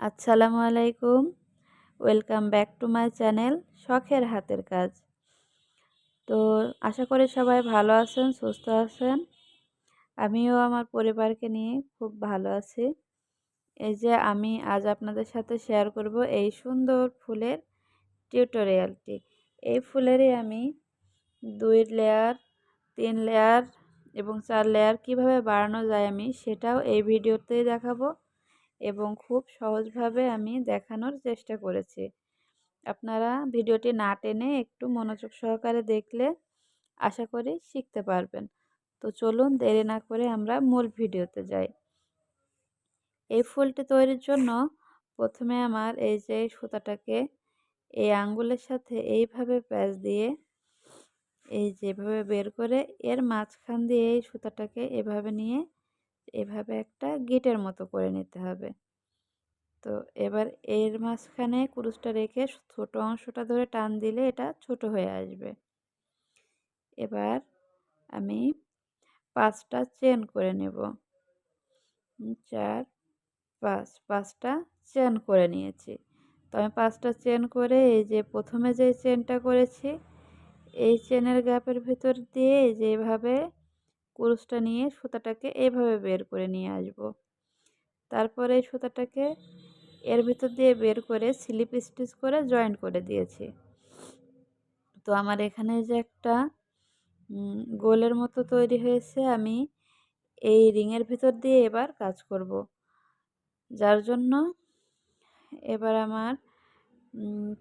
আসসালামু আলাইকুম। Welcome back to my channel শখের হাতের কাজ। তো আশা করি সবাই ভালো আছেন, সুস্থ আছেন। আমিও আমার পরিবারকে নিয়ে খুব ভালো আছি। এই যে আমি আজ আপনাদের সাথে শেয়ার করব এই সুন্দর ফুলের টিউটোরিয়ালটি এই ফুলেরই আমি দুই লেয়ার তিন লেয়ার এবং চার লেয়ার কীভাবে বাড়ানো যায় আমি সেটাও এই ভিডিওতেই দেখাবো। এবং খুব সহজভাবে আমি দেখানোর চেষ্টা করেছি। আপনারা ভিডিওটি না টেনে একটু মনোযোগ সহকারে দেখলে আশা করি শিখতে পারবেন। তো চলুন দেরি না করে আমরা মূল ভিডিওতে যাই। এই ফুলটি তৈরির জন্য প্রথমে আমার এই যে সুতাটাকে এই আঙ্গুলের সাথে এইভাবে প্যাচ দিয়ে এই যেভাবে বের করে এর মাঝখান দিয়ে এই সুতাটাকে এভাবে নিয়ে এভাবে একটা গেটের মতো করে নিতে হবে। তো এবার এর মাঝখানে কুরুশটা রেখে ছোট অংশটা ধরে টান দিলে এটা ছোট হয়ে আসবে। এবার আমি পাঁচটা চেন করে নেব। চার, পাঁচ, পাঁচটা চেন করে নিয়েছি। তো আমি পাঁচটা চেন করে এই যে প্রথমে যে চেনটা করেছি, এই চেনের গ্যাপের ভিতর দিয়ে যেভাবে কুরুশটা নিয়ে সুতাটাকে এইভাবে বের করে নিয়ে আসব। তারপরে এই সুতাটাকে এর ভিতর দিয়ে বের করে স্লিপ স্টিচ করে জয়েন করে দিয়েছি। তো আমার এখানে যে একটা গোলের মতো তৈরি হয়েছে, আমি এই রিংয়ের ভিতর দিয়ে এবার কাজ করব। যার জন্য এবার আমার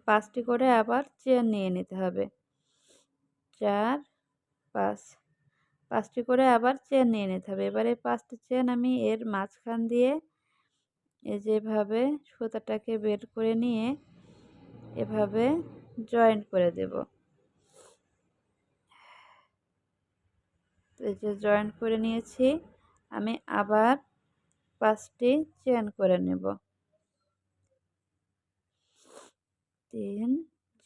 পাঁচটি করে আবার চেন নিয়ে নিতে হবে। চার, পাঁচ পাঁচটি করে আবার চেন নিয়ে নিতে হবে। এবার পাঁচটি চেন আমি এর মাঝখান দিয়ে এই যেভাবে সুতাটাকে বের করে নিয়ে এভাবে জয়েন্ট করে দেব। এই যে জয়েন্ট করে নিয়েছি, আমি আবার পাঁচটি চেন করে নেব। তিন,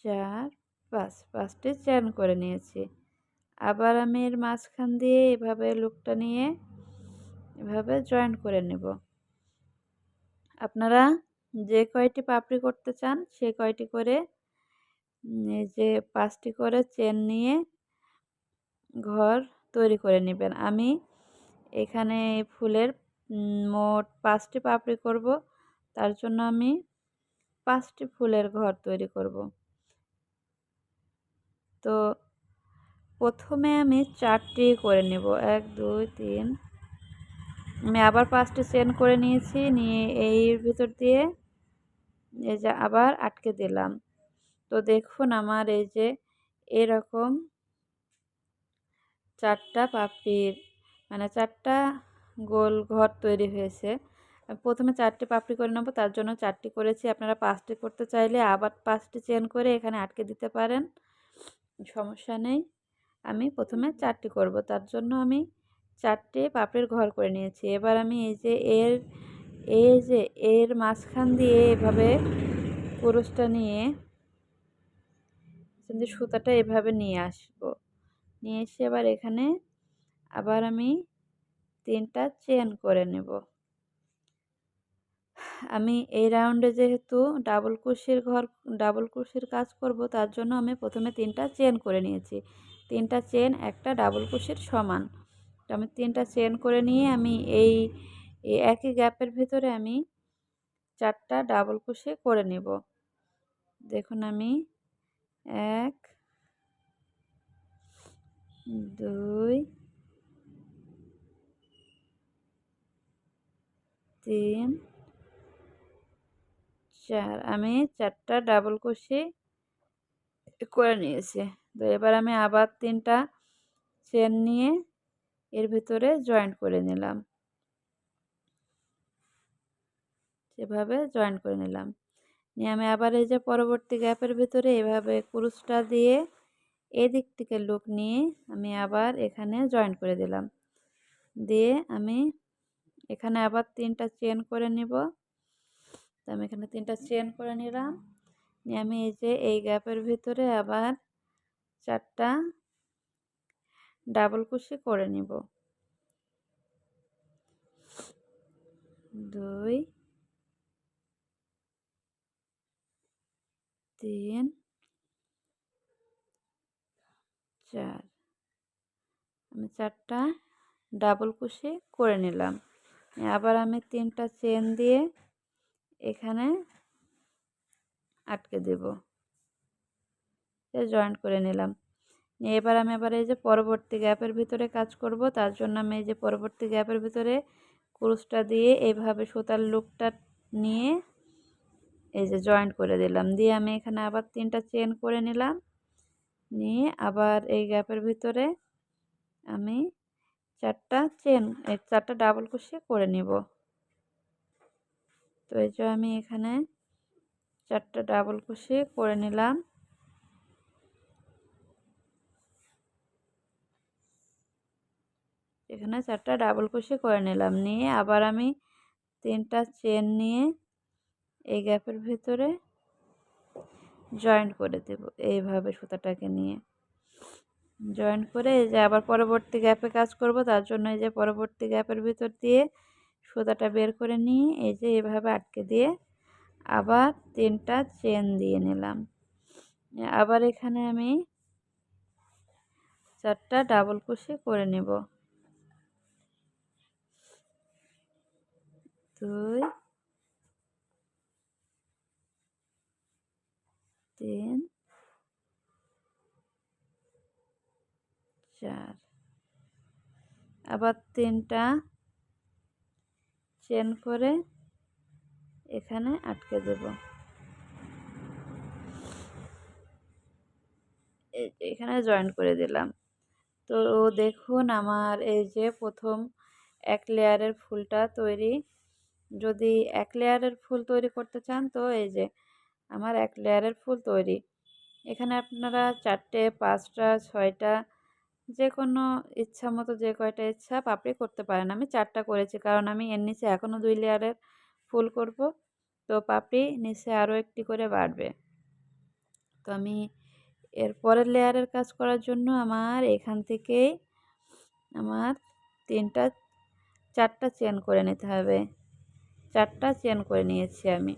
চার, পাঁচ, পাঁচটি চেন করে নিয়েছি। আবার আমি এর মাঝখান দিয়ে এভাবে লুকটা নিয়ে এভাবে জয়েন্ট করে নেব। আপনারা যে কয়টি পাপড়ি করতে চান, সে কয়টি করে যে পাঁচটি করে চেন নিয়ে ঘর তৈরি করে নেবেন। আমি এখানে ফুলের মোট পাঁচটি পাপড়ি করব। তার জন্য আমি পাঁচটি ফুলের ঘর তৈরি করব। তো প্রথমে আমি চারটি করে নেব। এক, দুই, তিন। আমি আবার পাঁচটি চেন করে নিয়েছি, নিয়ে এই ভিতর দিয়ে এই যে আবার আটকে দিলাম। তো দেখুন আমার এই যে এরকম চারটা পাপড়ির মানে চারটা গোল ঘর তৈরি হয়েছে। প্রথমে চারটি পাপড়ি করে নেব, তার জন্য চারটি করেছি। আপনারা পাঁচটি করতে চাইলে আবার পাঁচটি চেন করে এখানে আটকে দিতে পারেন। সমস্যা নেই। আমি প্রথমে চারটি করব। তার জন্য আমি চারটে পাপড়ির ঘর করে নিয়েছি। এবার আমি এই যে এর, এই যে এর মাঝখান দিয়ে এভাবে পুরুষটা নিয়ে সুতাটা এভাবে নিয়ে আসব। নিয়ে এসে এবার এখানে আবার আমি তিনটা চেন করে নেব। আমি এই রাউন্ডে যেহেতু ডাবল কুশির ঘর ডাবল কুশির কাজ করব, তার জন্য আমি প্রথমে তিনটা চেন করে নিয়েছি। তিনটা চেন একটা ডাবল কুশির সমান। তো আমি তিনটা চেন করে নিয়ে আমি এই একই গ্যাপের ভিতরে আমি চারটা ডাবল কুশি করে নেব। দেখুন আমি এক, দুই, তিন, চার। আমি চারটা ডাবল কুশি করে নিয়েছি। তো এবার আমি আবার তিনটা চেন নিয়ে এর ভিতরে জয়েন্ট করে নিলাম। সেভাবে জয়েন্ট করে নিলাম। নিয়ে আমি আবার এই যে পরবর্তী গ্যাপের ভিতরে এভাবে কুরুশটা দিয়ে এদিক থেকে লুক নিয়ে আমি আবার এখানে জয়েন্ট করে দিলাম। দিয়ে আমি এখানে আবার তিনটা চেন করে নিব। তো আমি এখানে তিনটা চেন করে নিলাম। আমি এই যে এই গ্যাপের ভিতরে আবার চারটা ডাবল কুশি করে নিব। দুই, তিন, চার। আমি চারটা ডাবল কুশি করে নিলাম। আবার আমি তিনটা চেন দিয়ে এখানে আটকে দেব। জয়েন্ট করে নিলাম। এবার আমি আবার এই যে পরবর্তী গ্যাপের ভিতরে কাজ করব, তার জন্য আমি এই যে পরবর্তী গ্যাপের ভিতরে কুরুশটা দিয়ে এইভাবে সুতার লুকটা নিয়ে এই যে জয়েন্ট করে দিলাম। দিয়ে আমি এখানে আবার তিনটা চেন করে নিলাম। নিয়ে আবার এই গ্যাপের ভিতরে আমি চারটা চেন চারটা ডাবল কুশি করে নিব। তো এই যে আমি এখানে চারটা ডাবল কুশি করে নিলাম। এখানে চারটা ডাবল কুশি করে নিলাম। নিয়ে আবার আমি তিনটা চেন নিয়ে এই গ্যাপের ভিতরে জয়েন্ট করে দেব এইভাবে সুতাটাকে নিয়ে। জয়েন্ট করে এই যে আবার পরবর্তী গ্যাপে কাজ করব, তার জন্য এই যে পরবর্তী গ্যাপের ভিতর দিয়ে সুতাটা বের করে নিয়ে এই যে এভাবে আটকে দিয়ে আবার তিনটা চেন দিয়ে নিলাম। আবার এখানে আমি চারটা ডাবল কুশি করে নেব। দুই, তিন, চার। আবার তিনটা চেন করে এখানে আটকে দেব। এখানে জয়েন করে দিলাম। তো দেখুন আমার এই যে প্রথম এক লেয়ারের ফুলটা তৈরি। যদি এক লেয়ারের ফুল তৈরি করতে চান তো এই যে আমার এক লেয়ারের ফুল তৈরি। এখানে আপনারা চারটে, পাঁচটা, ছয়টা যে কোনো ইচ্ছা মতো যে কয়টা ইচ্ছা পাপড়ি করতে পারেন। আমি চারটা করেছি কারণ আমি এর নিচে এখনও দুই লেয়ারের ফুল করব। তো পাপড়ি নিচে আরও একটি করে বাড়বে। তো আমি এর পরের লেয়ারের কাজ করার জন্য আমার এখান থেকেই আমার তিনটা, চারটা চেন করে নিতে হবে। চারটা চেন করে নিয়েছি আমি।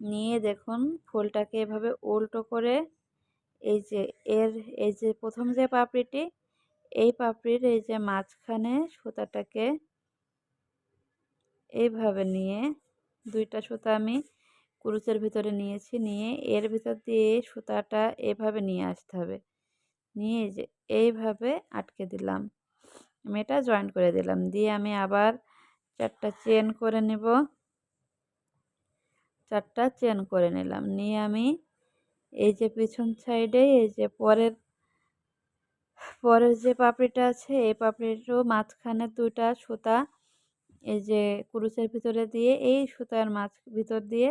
নিয়ে দেখুন ফুলটাকে এভাবে উল্টো করে এই যে এর, এই যে প্রথম যে পাপড়িটি, এই পাপড়ির এই যে মাঝখানে সুতাটাকে এইভাবে নিয়ে দুইটা সুতা আমি কুরুচের ভিতরে নিয়েছি। নিয়ে এর ভিতর দিয়ে সুতাটা এভাবে নিয়ে আসতে হবে। নিয়ে যে এইভাবে আটকে দিলাম। আমি এটা জয়েন করে দিলাম। দিয়ে আমি আবার চারটা চেন করে নেব। চারটা চেন করে নিলাম। নিয়ে আমি এই যে পিছন সাইডে এই যে পরের পরের যে পাপড়িটা আছে, এই পাপড়িরও মাঝখানে দুটা সুতা এই যে কুরুচের ভিতরে দিয়ে, এই সুতার মাছ ভিতর দিয়ে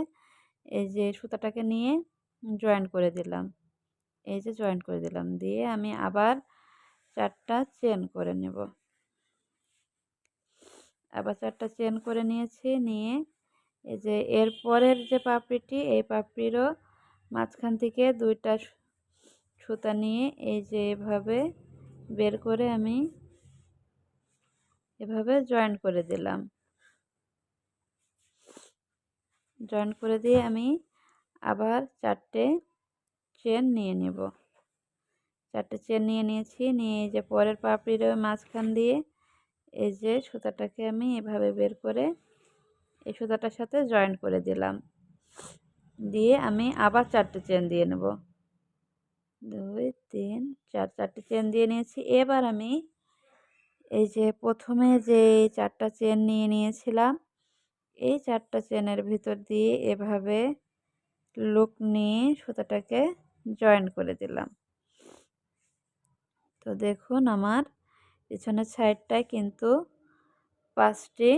এই যে সুতাটাকে নিয়ে জয়েন করে দিলাম। এই যে জয়েন করে দিলাম। দিয়ে আমি আবার চারটা চেন করে নেব। আবার চারটা চেন করে নিয়েছি। নিয়ে এই যে এর পরের যে পাপড়িটি, এই পাপড়িরও মাঝখান থেকে দুইটা সুতা নিয়ে এই যে এভাবে বের করে আমি এভাবে জয়েন করে দিলাম। জয়েন করে দিয়ে আমি আবার চারটে চেন নিয়ে নেব। চারটে চেন নিয়ে নিয়েছি, নিয়ে এই যে পরের পাপড়ির মাঝখান দিয়ে এই যে সুতাটাকে আমি এভাবে বের করে এই সুতাটার সাথে জয়েন করে দিলাম। দিয়ে আমি আবার চারটে চেন দিয়ে নেব। দুই, তিন, চার, চারটে চেন দিয়ে নিয়েছি। এবার আমি এই যে প্রথমে যে চারটা চেন নিয়ে নিয়েছিলাম, এই চারটা চেনের ভিতর দিয়ে এভাবে লুক নিয়ে সুতাটাকে জয়েন করে দিলাম। তো দেখুন আমার পিছনের সাইডটায় কিন্তু পাঁচটি,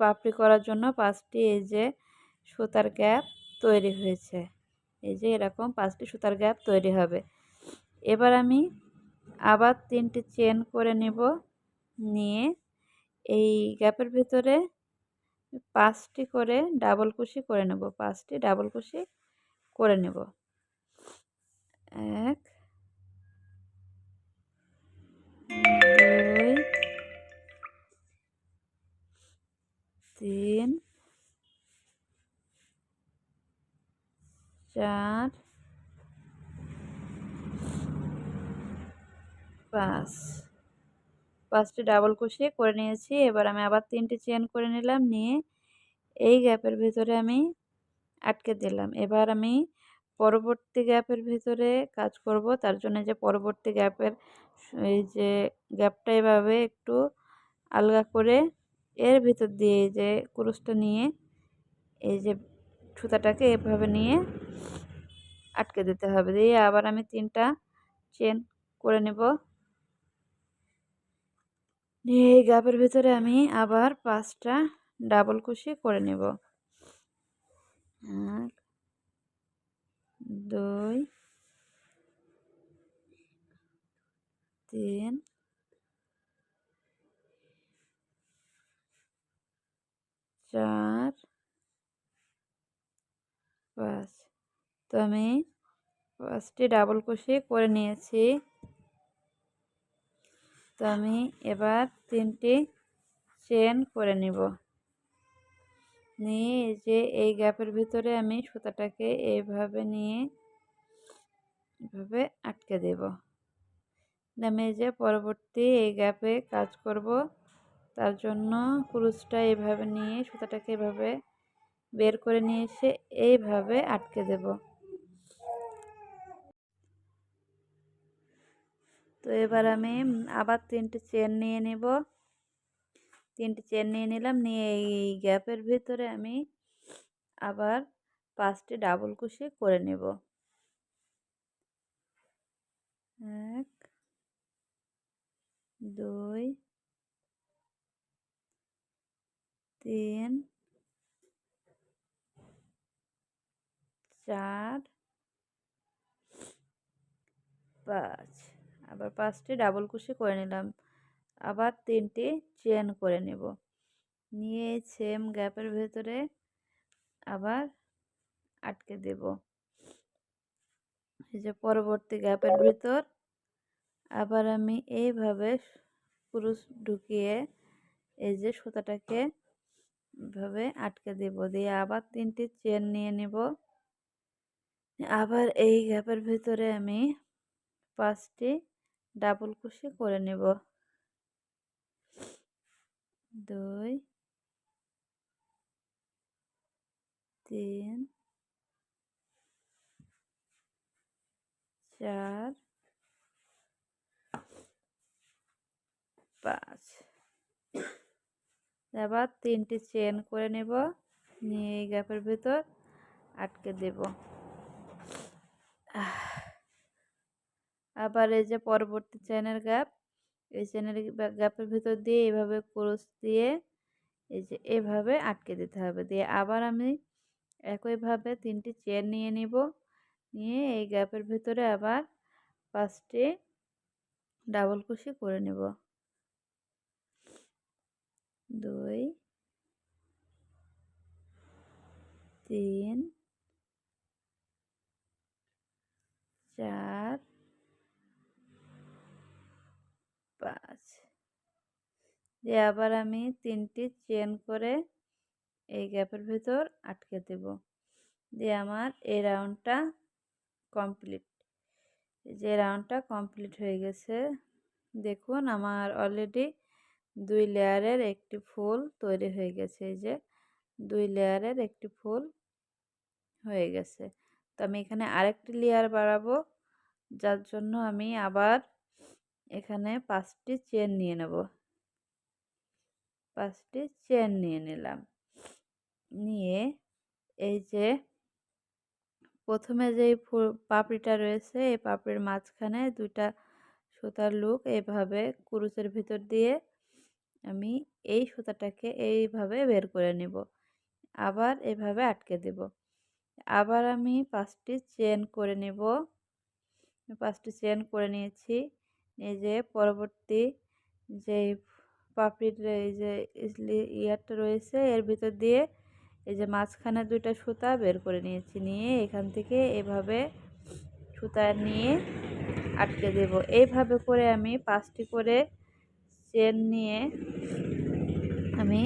পাপড়ি করার জন্য পাঁচটি এই যে সুতার গ্যাপ তৈরি হয়েছে। এই যে এরকম পাঁচটি সুতার গ্যাপ তৈরি হবে। এবার আমি আবার তিনটি চেন করে নেব। নিয়ে এই গ্যাপের ভেতরে পাঁচটি করে ডাবল কুশি করে নেব। পাঁচটি ডাবল কুশি করে নেব। এক, দুই, তিন, চার, পাঁচ। পাঁচটি ডাবল কুশি করে নিয়েছি। এবার আমি আবার তিনটি চেন করে নিলাম, নিয়ে এই গ্যাপের ভিতরে আমি আটকে দিলাম। এবার আমি পরবর্তী গ্যাপের ভিতরে কাজ করব। তার জন্য যে পরবর্তী গ্যাপের এই যে গ্যাপটা এভাবে একটু আলগা করে এর ভিতর দিয়ে যে কুরুশটা নিয়ে এই যে সুতাটাকে এভাবে নিয়ে আটকে দিতে হবে। দিয়ে আবার আমি তিনটা চেন করে নেব। নিয়ে এই গাপের ভিতরে আমি আবার পাঁচটা ডাবল কুশি করে নেব। এক, দুই, তিন, চার, পাঁচ। তো আমি পাঁচটি ডাবল কুশি করে নিয়েছি। তো আমি এবার তিনটি চেন করে নিব। নিয়ে এই যে এই গ্যাপের ভিতরে আমি সুতাটাকে এইভাবে নিয়ে এভাবে আটকে দেব। আমি যে পরবর্তী এই গ্যাপে কাজ করব। তার জন্য কুরুচটা এইভাবে নিয়ে সুতাটাকে এভাবে বের করে নিয়ে এসে এইভাবে আটকে দেব। তো এবার আমি আবার তিনটে চেন নিয়ে নেব। তিনটে চেন নিয়ে নিলাম, নিয়ে এই গ্যাপের ভিতরে আমি আবার পাঁচটি ডাবল কুশি করে নেব। এক, দুই, তিন, চার, পাঁচ। আবার পাঁচটি ডাবল কুশি করে নিলাম। আবার তিনটি চেন করে নেব। নিয়ে সেম গ্যাপের ভেতরে আবার আটকে দেব। এই যে পরবর্তী গ্যাপের ভিতর আবার আমি এইভাবে পুরুষ ঢুকিয়ে এই যে সুতাটাকে ভাবে আটকে দেব। দিয়ে আবার তিনটি চেন নিয়ে নেব। আবার এই গ্যাপের ভিতরে আমি পাঁচটি ডাবল কুশি করে নেব। দুই, তিন, চার, পাঁচ। এবার তিনটি চেন করে নেব, নিয়ে এই গ্যাপের ভিতর আটকে দেব। আবার এই যে পরবর্তী চেনের গ্যাপ এই চেনের গ্যাপের ভিতর দিয়ে এভাবে ক্রোশ দিয়ে এই যে এভাবে আটকে দিতে হবে। দিয়ে আবার আমি একইভাবে তিনটি চেন নিয়ে নিব। নিয়ে এই গ্যাপের ভিতরে আবার পাঁচটি ডাবল কুশি করে নেব। দুই তিন চার পাঁচ দিয়ে আবার আমি তিনটি চেন করে এই গ্যাপের ভিতর আটকে দেব। দিয়ে আমার এই রাউন্ডটা কমপ্লিট। যে রাউন্ডটা কমপ্লিট হয়ে গেছে, দেখুন আমার অলরেডি দুই লেয়ারের একটি ফুল তৈরি হয়ে গেছে। এই যে দুই লেয়ারের একটি ফুল হয়ে গেছে। তো আমি এখানে আরেকটি লেয়ার বাড়াবো, যার জন্য আমি আবার এখানে পাঁচটি চেন নিয়ে নেব। পাঁচটি চেন নিয়ে নিলাম। নিয়ে এই যে প্রথমে যে পাপড়িটা রয়েছে, এই পাপড়ির মাঝখানে দুইটা সুতার লুক এইভাবে কুরুচের ভিতর দিয়ে আমি এই সুতাটাকে এইভাবে বের করে নিব। আবার এভাবে আটকে দেব। আবার আমি পাঁচটি চেন করে নেব। পাঁচটি চেন করে নিয়েছি। এই যে পরবর্তী যে পাপড়ির এই যে ইয়ারটা রয়েছে, এর ভিতর দিয়ে এই যে মাঝখানে দুইটা সুতা বের করে নিয়েছি, নিয়ে এখান থেকে এভাবে সুতা নিয়ে আটকে দেব। এইভাবে করে আমি পাঁচটি করে চেন নিয়ে আমি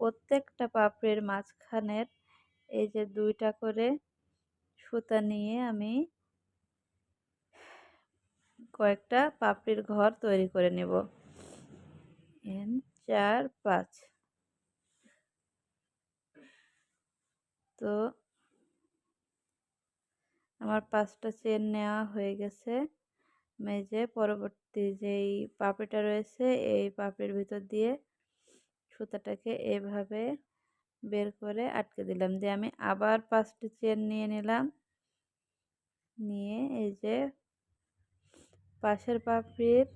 প্রত্যেকটা পাপড়ির মাঝখানের এই যে দুইটা করে সুতা নিয়ে আমি কয়েকটা পাপড়ির ঘর তৈরি করে নেব। এন চার, পাঁচ। তো আমার পাঁচটা চেন নেওয়া হয়ে গেছে। যে পরবর্তী যেই পাপড়িটা রয়েছে, এই পাপড়ির ভিতর দিয়ে সুতাটাকে এভাবে বের করে আটকে দিলাম। দিয়ে আমি আবার পাঁচটি চেন নিয়ে নিলাম। নিয়ে এই যে পাশের পাপড়ির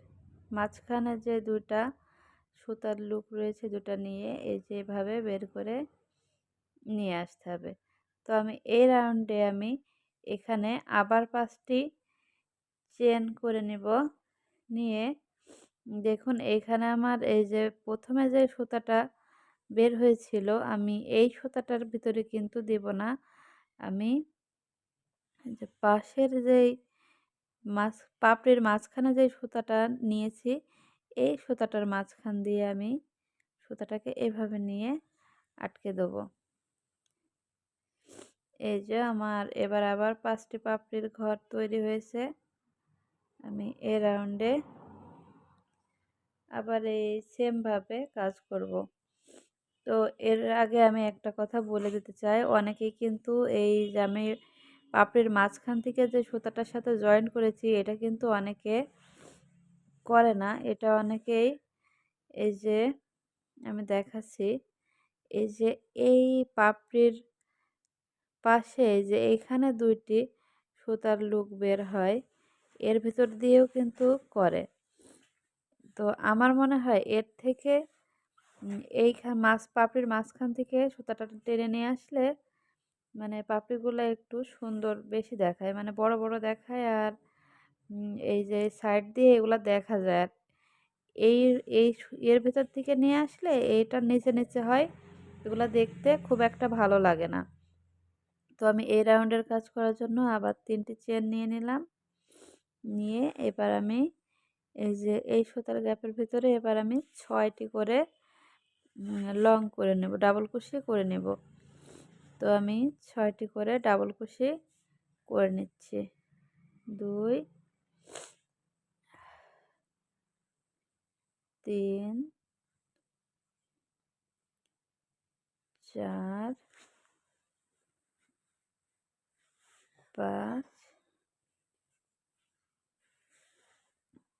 মাঝখানে যে দুটা সুতার লুক রয়েছে দুটা নিয়ে, এই যে এভাবে বের করে নিয়ে আসতে হবে। তো আমি এই রাউন্ডে আমি এখানে আবার পাঁচটি চেন করে নিব। নিয়ে দেখুন, এখানে আমার এই যে প্রথমে যে সুতাটা বের হয়েছিল, আমি এই সুতাটার ভিতরে কিন্তু দেব না। আমি যে পাশের যেই মাছ, পাপড়ির মাঝখানে যে সুতাটা নিয়েছি এই সুতাটার মাঝখান দিয়ে আমি সুতাটাকে এভাবে নিয়ে আটকে দেবো। এই যে আমার এবার আবার পাঁচটি পাপড়ির ঘর তৈরি হয়েছে। আমি এ রাউন্ডে আবার এই সেমভাবে কাজ করব। তো এর আগে আমি একটা কথা বলে দিতে চাই, অনেকেই কিন্তু এই যে আমি পাপড়ির মাঝখান থেকে যে সুতাটার সাথে জয়েন করেছি, এটা কিন্তু অনেকে করে না। এটা অনেকেই এই যে আমি দেখাচ্ছি, এই যে এই পাপড়ির পাশে যে এখানে দুইটি সুতার লুক বের হয়, এর ভিতর দিয়েও কিন্তু করে। তো আমার মনে হয় এর থেকে এই মাছ, পাপড়ির মাঝখান থেকে সুতাটা টেনে নিয়ে আসলে মানে পাপড়িগুলো একটু সুন্দর বেশি দেখায়। মানে বড় বড় দেখায় আর এই যে সাইড দিয়ে এগুলো দেখা যায়। এই এই এর ভেতর থেকে নিয়ে আসলে এইটার নিচে নিচে হয়। এগুলো দেখতে খুব একটা ভালো লাগে না। তো আমি এই রাউন্ডের কাজ করার জন্য আবার তিনটি চেন নিয়ে নিলাম। নিয়ে এবার আমি এই যে এই সুতার গ্যাপের ভিতরে এবার আমি ছয়টি করে লং করে নেব ডাবল কুশি করে নেব। তো আমি ছয়টি করে ডাবল কুশি করে নিচ্ছি। দুই তিন চার পাঁচ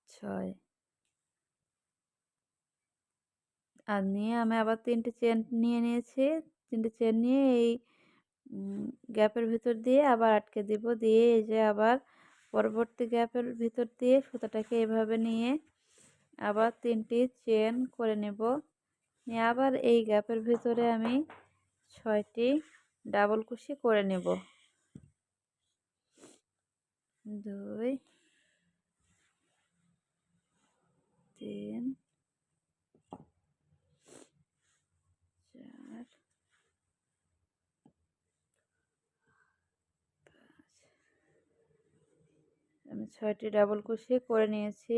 ছয় আর নিয়ে আমি আবার তিনটে চেন নিয়ে নিয়েছি। তিনটে চেন নিয়ে এই গ্যাপের ভিতর দিয়ে আবার আটকে দিব। দিয়ে এই যে আবার পরবর্তী গ্যাপের ভিতর দিয়ে সুতাটাকে এভাবে নিয়ে আবার তিনটি চেন করে নেব। নিয়ে আবার এই গ্যাপের ভিতরে আমি ছয়টি ডাবল কুশি করে নেব। দুই, তিন, চার আমি ছয়টি ডাবল কুশি করে নিয়েছি।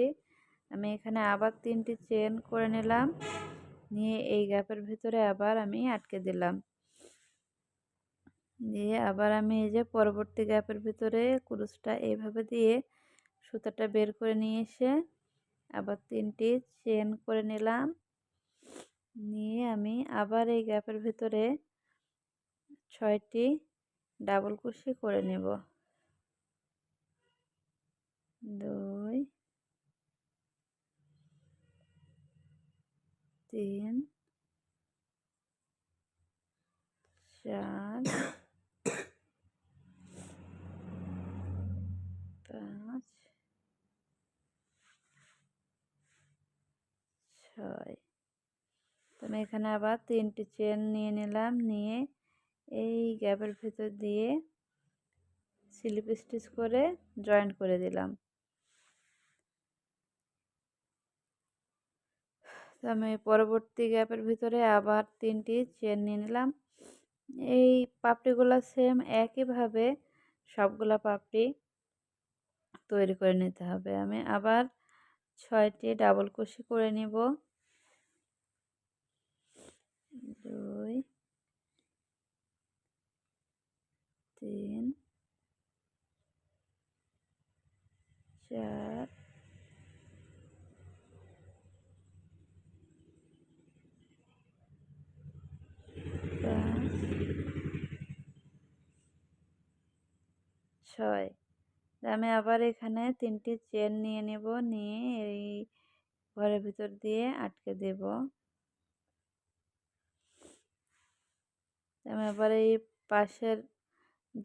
আমি এখানে আবার তিনটি চেন করে নিলাম। নিয়ে এই গ্যাপের ভিতরে আবার আমি আটকে দিলাম। দিয়ে আবার আমি এই যে পরবর্তী গ্যাপের ভিতরে কুরুসটা এইভাবে দিয়ে সুতাটা বের করে নিয়ে এসে আবার তিনটি চেন করে নিলাম। নিয়ে আমি আবার এই গ্যাপের ভিতরে ছয়টি ডাবল কুশি করে নেব। দুই তিন চার পাঁচ ছয় আমি এখানে আবার তিনটি চেন নিয়ে নিলাম, নিয়ে এই গ্যাপের ভিতর দিয়ে স্লিপ স্টিচ করে জয়েন্ট করে দিলাম তো আমি পরবর্তী গ্যাপের ভিতরে আবার তিনটি চেন নিয়ে নিলাম। এই পাপড়িগুলো সেম একইভাবে সবগুলা পাপড়ি তৈরি করে নিতে হবে। আমি আবার ছয়টি ডাবল কুশি করে নিব। দুই, তিন, চার ছয়। আমি আবার এখানে তিনটি চেন নিয়ে নেব, নিয়ে এই ঘরের ভিতর দিয়ে আটকে দেব। আমি আবার এই পাশের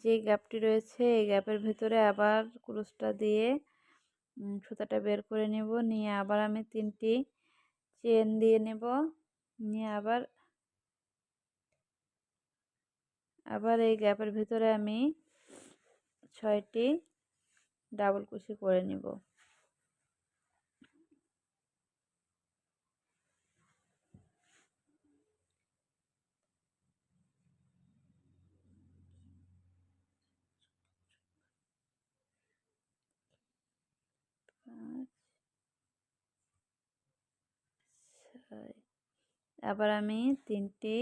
যে গ্যাপটি রয়েছে, এই গ্যাপের ভিতরে আবার ক্রুশটা দিয়ে সুতাটা বের করে নেব। নিয়ে আবার আমি তিনটি চেন দিয়ে নেব। নিয়ে আবার আবার এই গ্যাপের ভিতরে আমি ছয়টি ডাবল কুশি করে নিব। আবার আমি তিনটি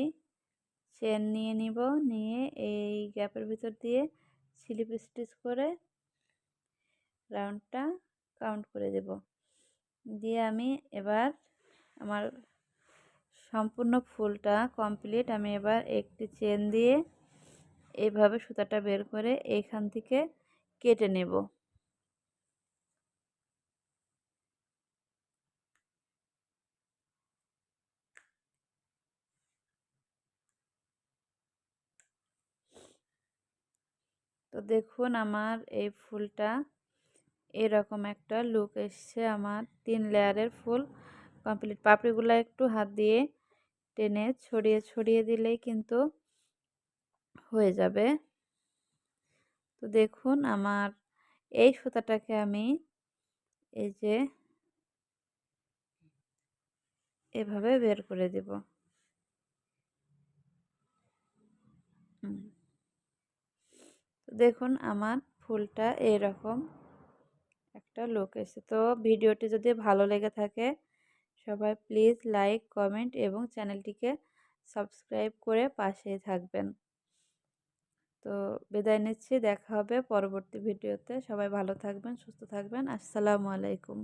চেন নিয়ে নিব, নিয়ে এই গ্যাপের ভিতর দিয়ে স্লিপ স্টিচ করে রাউন্ডটা কাউন্ট করে দেব। দিয়ে আমি এবার আমার সম্পূর্ণ ফুলটা কমপ্লিট আমি এবার একটি চেন দিয়ে এইভাবে সুতাটা বের করে এইখান থেকে কেটে নেব। তো দেখুন আমার এই ফুলটা এরকম একটা লুক এসছে আমার। তিন লেয়ারের ফুল। কমপ্লিট পাপড়িগুলো একটু হাত দিয়ে টেনে ছড়িয়ে ছড়িয়ে দিলেই কিন্তু হয়ে যাবে। তো দেখুন আমার এই সুতাটাকে আমি এই যে এভাবে বের করে দেব। দেখুন, আমার ফুলটা এরকম একটা লুক এসে তো ভিডিওটি যদি ভালো লেগে থাকে, সবাই প্লিজ লাইক কমেন্ট এবং চ্যানেলটিকে সাবস্ক্রাইব করে পাশে থাকবেন। তো বিদায় নিচ্ছি, দেখা হবে পরবর্তী ভিডিওতে। সবাই ভালো থাকবেন, সুস্থ থাকবেন। আসসালামু আলাইকুম।